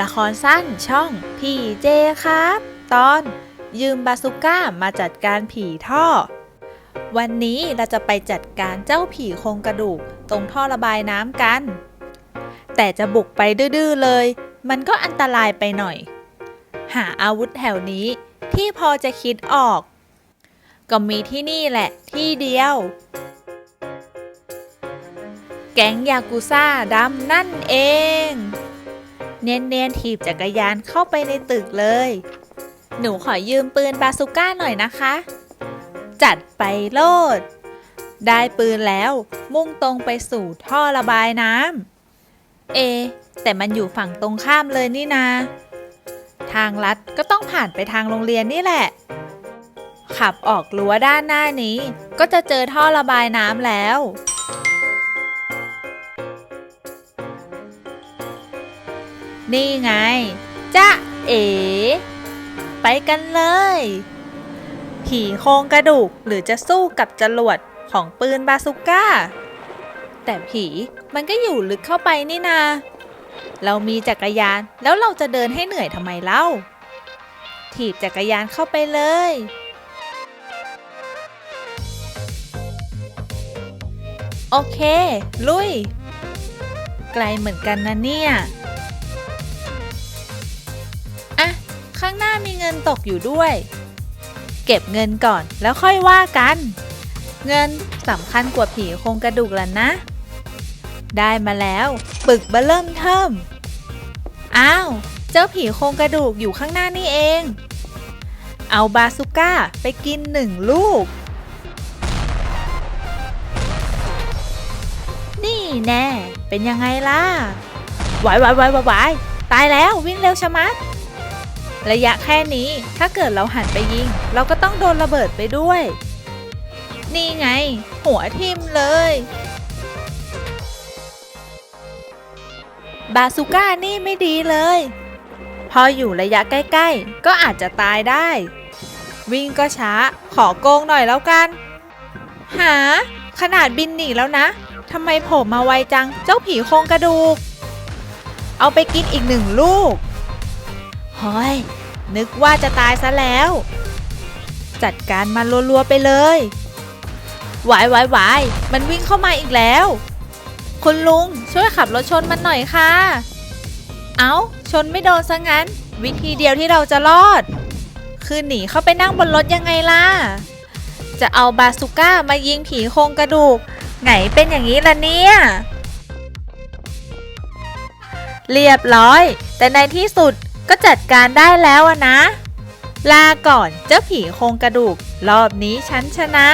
ละครสั้นช่องพี่เจครับ ตอนยืมบาซูก้ามาจัดการผีท่อ วันนี้เราจะไปจัดการเจ้าผีโครงกระดูกตรงท่อระบายน้ำกัน แต่จะบุกไปดื้อเลย มันก็อันตรายไปหน่อย หาอาวุธแถวนี้ที่พอจะคิดออก ก็มีที่นี่แหละที่เดียว แก๊งยากุซ่าดำนั่นเอง เนียนๆถีบจักรยานเข้าไปในตึกเลย หนูขอยืมปืนบาซูก้าหน่อยนะคะ จัดไปโลด ได้ปืนแล้วมุ่งตรงไปสู่ท่อระบายน้ำ เอ แต่มันอยู่ฝั่งตรงข้ามเลยนี่นา ทางลัดก็ต้องผ่านไปทางโรงเรียนนี่แหละ ขับออกรั้วด้านหน้านี้ ก็จะเจอท่อระบายน้ำแล้ว นี่ไงจ๊ะเอ๋ไปกันเลย ผีโครงกระดูกหรือจะสู้กับจรวดของปืนบาซูก้า แต่ผีมันก็อยู่ลึกเข้าไปนี่นา เรามีจักรยานแล้วเราจะเดินให้เหนื่อยทำไมเล่า ถีบจักรยานเข้าไปเลย โอเค ลุย ไกลเหมือนกันนะเนี่ย ข้างหน้ามีเงินตกอยู่ด้วย เก็บเงินก่อนแล้วค่อยว่ากัน เงินสำคัญกว่าผีโครงกระดูกแล้วนะ ได้มาแล้วปึกเบเริ่มเทิมอ้าว เจ้าผีโครงกระดูกอยู่ข้างหน้านี่เอง เอาบาซูก้าไปกินหนึ่งลูก นี่แน่ เป็นยังไงล่ะวายวายวายวายวตายแล้ววิ่งเร็วชะมัด ระยะแค่นี้ถ้าเกิดเราหันไปยิง เราก็ต้องโดนระเบิดไปด้วย นี่ไง หัวทิ่มเลย บาซูก้านี่ไม่ดีเลย พออยู่ระยะใกล้ ๆ ก็อาจจะตายได้ วิ่งก็ช้า ขอโกงหน่อยแล้วกัน หา ขนาดบินหนีแล้วนะทำไมโผล่มาไวจังเจ้าผีโครงกระดูก เอาไปกินอีกหนึ่งลูก เฮ้ย นึกว่าจะตายซะแล้ว จัดการมันรัวๆไปเลยหวายวายวายมันวิ่งเข้ามาอีกแล้ว คุณลุงช่วยขับรถชนมันหน่อยค่ะ เอา้า ชนไม่โดนซะงั้น วิธีเดียวที่เราจะรอด คือหนีเข้าไปนั่งบนรถยังไงล่ะ จะเอาบาซูก้ามายิงผีโครงกระดูก ไงเป็นอย่างนี้ล่ะเนี่ย เรียบร้อย แต่ในที่สุด ก็จัดการได้แล้วนะ ลาก่อนเจ้าผีโครงกระดูก รอบนี้ฉันชนะ